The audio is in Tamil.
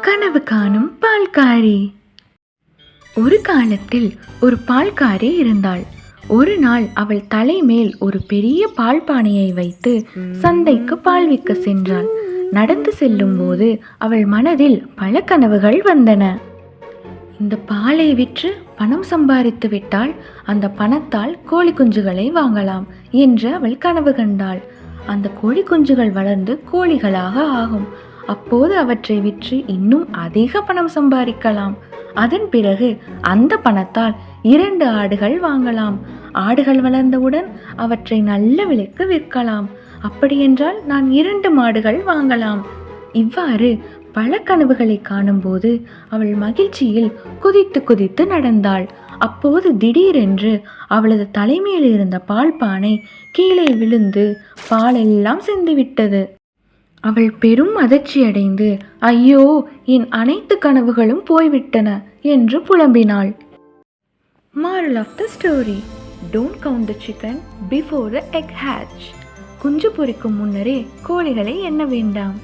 கனவு காணும் பால்காரி. ஒரு காலத்தில் ஒரு பால்காரி இருந்தாள். ஒரு நாள் அவள் தலைமேல் ஒரு பெரிய பால் பானையை வைத்து சந்தைக்கு பால் விற்க சென்றாள். நடந்து செல்லும் போது அவள் மனதில் பல கனவுகள் வந்தன. இந்த பாலை விற்று பணம் சம்பாதித்து விட்டால் அந்த பணத்தால் கோழி குஞ்சுகளை வாங்கலாம் என்று அவள் கனவு கண்டாள். அந்த கோழி குஞ்சுகள் வளர்ந்து கோழிகளாக ஆகும். அப்போது அவற்றை விற்று இன்னும் அதிக பணம் சம்பாதிக்கலாம். அதன் பிறகு அந்த பணத்தால் இரண்டு ஆடுகள் வாங்கலாம். ஆடுகள் வளர்ந்தவுடன் அவற்றை நல்ல விலைக்கு விற்கலாம். அப்படியென்றால் நான் இரண்டு மாடுகள் வாங்கலாம். இவ்வாறு பல கனவுகளை காணும்போது அவள் மகிழ்ச்சியில் குதித்து குதித்து நடந்தாள். அப்போது திடீரென்று அவளது தலைமையில் இருந்த பால் பானை கீழே விழுந்து பாலெல்லாம் சிந்துவிட்டது. அவள் பெரும் அதிர்ச்சியடைந்து ஐயோ என் அனைத்து கனவுகளும் போய்விட்டன என்று புலம்பினாள். Moral of the story don't count the chicken before the egg hatch குஞ்சு பொரிக்கும் முன்னரே கோழிகளை எண்ண வேண்டாம்.